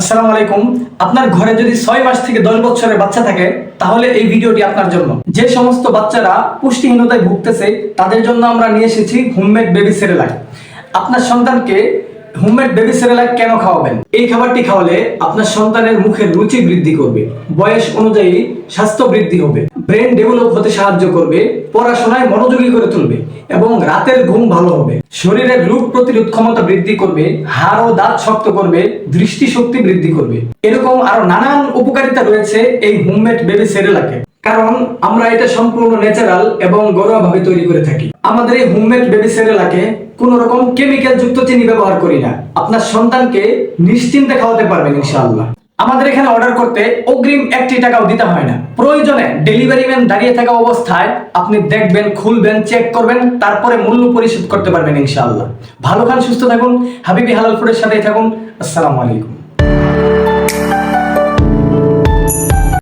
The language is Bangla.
আসসালামু আলাইকুম। আপনার ঘরে যদি ছয় মাস থেকে দশ বছরের বাচ্চা থাকে, তাহলে এই ভিডিওটি আপনার জন্য। যে সমস্ত বাচ্চারা পুষ্টিহীনতায় ভুগতেছে, তাদের জন্য আমরা নিয়ে এসেছি হোমমেড বেবি সেরেলাক। আপনার সন্তানকে হোমমেড বেবি সেরেলাক কেন খাওয়াবেন? এই খাবারটি খাওয়ালে আপনার সন্তানের মুখের রুচি বৃদ্ধি করবে, বয়স অনুযায়ী স্বাস্থ্য বৃদ্ধি হবে। ব্রেন ডেভেলপ হতে সাহায্য করবে, পড়াশোনায় মনোযোগী করে তুলবে এবং রাতের ঘুম ভালো হবে। শরীরের রোগ প্রতিরোধ ক্ষমতা বৃদ্ধি করবে, হাড় ও দাঁত শক্ত করবে, দৃষ্টিশক্তি বৃদ্ধি করবে। এরকম আরও নানান উপকারিতা রয়েছে এই হোমমেড বেবি সেরেলাকে কারণ আমরা এটা সম্পূর্ণ ন্যাচারাল এবং ঘরোয়াভাবে তৈরি করে থাকি। আমাদের এই হোমমেড বেবি সেরেলাকে কোন রকম কেমিক্যাল যুক্ত চিনি ব্যবহার করি না। আপনার সন্তানকে নিশ্চিন্তে খাওয়াতে পারবেন ইনশাআল্লাহ। আমাদের এখানে অর্ডার করতে অগ্রিম একটি টাকাও দিতে হয় না। প্রয়োজনে ডেলিভারি ম্যান দাঁড়িয়ে থাকা অবস্থায় আপনি দেখবেন, খুলবেন চেক করবেন, তারপরে মূল্য পরিশোধ করতে পারবেন ইনশাআল্লাহ। ভালো খান, সুস্থ থাকুন। হাবিবি হালাল ফুডের সাথেই থাকুন। আসসালামু আলাইকুম।